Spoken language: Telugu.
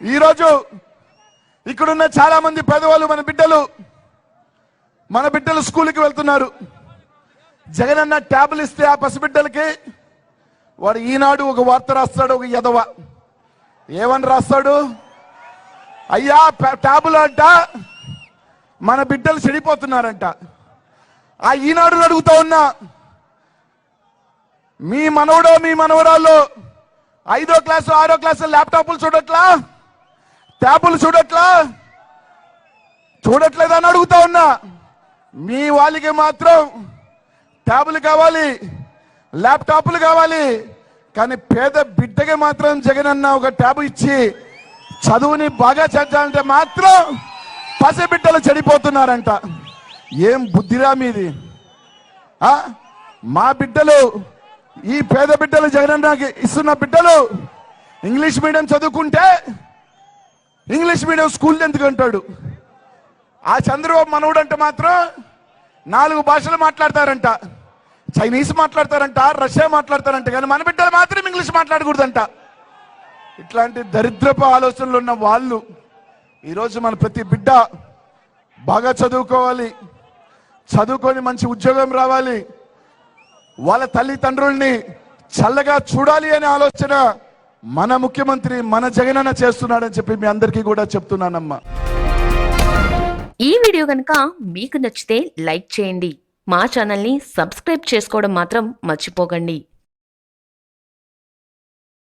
ఈరోజు ఇక్కడున్న చాలా మంది పేదవాళ్ళు మన బిడ్డలు మన బిడ్డలు స్కూల్కి వెళ్తున్నారు. జగన్ అన్న ట్యాబ్లు ఇస్తే ఆ పసిబిడ్డలకి వాడు ఈనాడు ఒక వార్త రాస్తాడు ఒక ఎదవ ఏమని రాస్తాడు? అయ్యా ట్యాబులు అంట మన బిడ్డలు చెడిపోతున్నారంట. ఆ ఈనాడు అడుగుతా ఉన్నా మీ మనవడో మీ మనవరాల్లో ఐదో క్లాసు ఆరో క్లాసు ల్యాప్టాప్లు చూడట్లా? ట్యాబులు చూడట్లా? చూడట్లేదని అడుగుతా ఉన్నా. మీ వాళ్ళకి మాత్రం ట్యాబులు కావాలి ల్యాప్టాప్లు కావాలి కానీ పేద బిడ్డకి మాత్రం జగన్ అన్న ఒక ట్యాబ్ ఇచ్చి చదువుని బాగా చేద్దామంటే మాత్రం పసిబిడ్డలు చెడిపోతున్నారంట. ఏం బుద్ధిరా మీది? మా బిడ్డలు ఈ పేద బిడ్డలు జగనన్నకి ఇస్తున్న బిడ్డలు ఇంగ్లీష్ మీడియం చదువుకుంటే ఇంగ్లీష్ మీడియం స్కూల్ ఎందుకు అంటాడు? ఆ చంద్రబాబు మనవుడు అంటే మాత్రం నాలుగు భాషలు మాట్లాడతారంట. చైనీస్ మాట్లాడతారంట రష్యా మాట్లాడతారంట కానీ మన బిడ్డలు మాత్రం ఇంగ్లీష్ మాట్లాడకూడదంట. ఇట్లాంటి దరిద్రపు ఆలోచనలు ఉన్న వాళ్ళు ఈరోజు మన ప్రతి బిడ్డ బాగా చదువుకోవాలి చదువుకొని మంచి ఉద్యోగం రావాలి వాళ్ళ తల్లిదండ్రుల్ని చల్లగా చూడాలి అనే ఆలోచన మన ముఖ్యమంత్రి మన జగనన్న చేస్తున్నాడని చెప్పి మీ అందరికీ కూడా చెప్తున్నానమ్మా. ఈ వీడియో కనుక మీకు నచ్చితే లైక్ చేయండి. మా ఛానల్ని సబ్స్క్రైబ్ చేసుకోవడం మాత్రం మర్చిపోకండి.